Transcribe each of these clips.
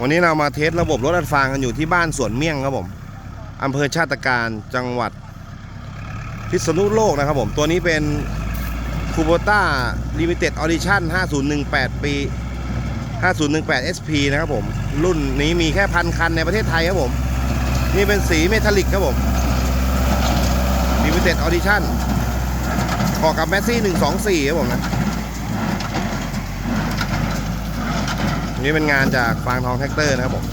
วันนี้เรามาเทสระบบรถอัดฟางกันอยู่ที่บ้านสวนเมี่ยงครับผมอำเภอชาติการจังหวัด พิษณุโลกนะครับผมตัวนี้เป็นคูโบต้าลิมิเต็ดออดิชั่น5018 ปี 5018 SP นะครับผม รุ่นนี้มีแค่พันคันในประเทศไทยครับผม นี่เป็นสีเมทัลลิกครับผมลิมิเต็ดออดิชั่นขอกับแมสซี่124 ครับผมนะ นี่เป็นงานจากฟางทองแท็กเตอร์นะครับผม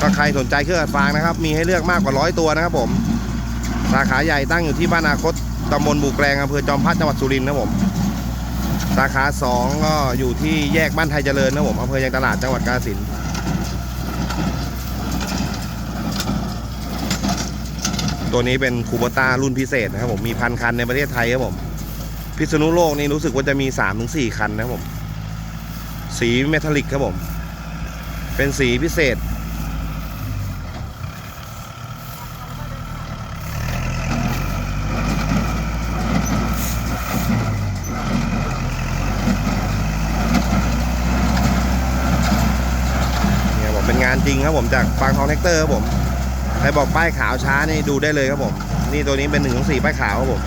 ก็ใครสนใจเครื่องอัดฟางนะครับ มีให้เลือกมากกว่าร้อยตัวนะครับผมสาขาใหญ่ตั้งอยู่ที่บ้านนาคตตำบลบุแกลงอำเภอจอมพัฒน์จังหวัดสุรินทร์นะครับผมสาขาสองก็อยู่ที่แยกบ้านไทยเจริญนะครับผมอำเภอยางตลาดจังหวัดกาฬสินธุ์ตัวนี้เป็นคูโบต้ารุ่นพิเศษนะครับผมมีพันคันในประเทศไทยครับผม พิษณุโลกนี่รู้สึกว่าจะมี3าถึงสคันนะครับผม สีเมทัลลิกครับผม เป็นสีพิเศษ เนี่ยผมเป็นงานจริงครับผมจากฟางทองแท็กเตอร์ครับผมใครบอกป้ายขาวช้านี่ดูได้เลยครับผม นี่ตัวนี้เป็น1นถึงสี่ป้ายขาวครับผม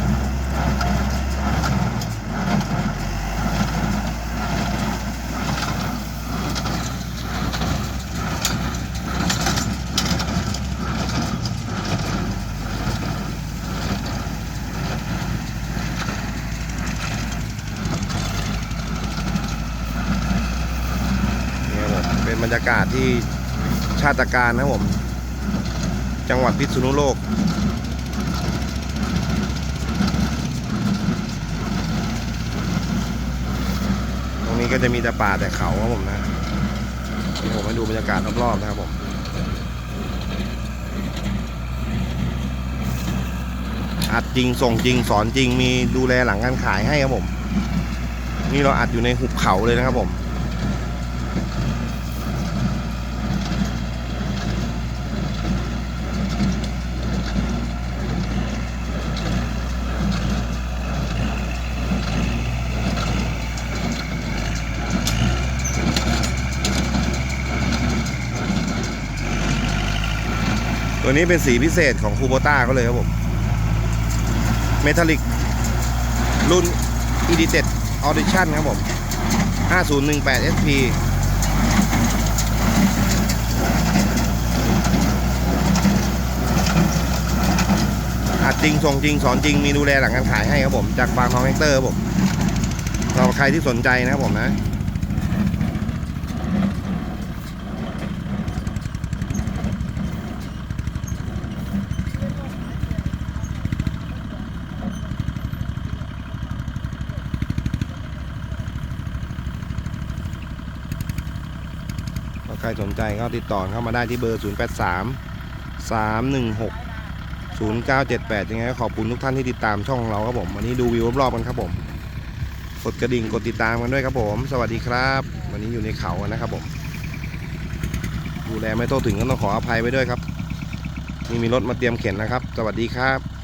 เนี่ยค รับรรยากาศที่ชาติการนะผม จังหวัดพิษณุโลก ตรงนี้ก็จะมีแต่ป่าแต่เขาครับผมนะนี่ผมมาดูบรรยากาศรอบๆนะครับผมอัดจริงส่งจริงสอนจริงมีดูแลหลังการขายให้ครับผม นี่เราอัดอยู่ในหุบเขาเลยนะครับผม ตัวนี้เป็นสีพิเศษของคูโบต้าเขาเลยครับผม เมทัลลิก รุ่น Edited Audition ครับผม 5018 SP อัดจริงส่งจริง สอนจริง มีดูแลหลังการขายให้ครับผม จากฟาร์มทองแฮกเตอร์ครับผมสำหรับใครที่สนใจนะครับผมนะ รสนใจก็ติดต่อเข้ามาได้ที่เบอร์ 083 316 0978ยังไงก็ขอบคุณทุกท่านที่ติดตามช่องของเราครับผม วันนี้ดูวิวรอบๆกันครับผม กดกระดิ่งกดติดตามกันด้วยครับผม สวัสดีครับ วันนี้อยู่ในเขากันนะครับผม ดูแลไม่โตถึงก็ต้องขออภัยไว้ด้วยครับ นี่มีรถมาเตรียมเข็นนะครับ สวัสดีครับ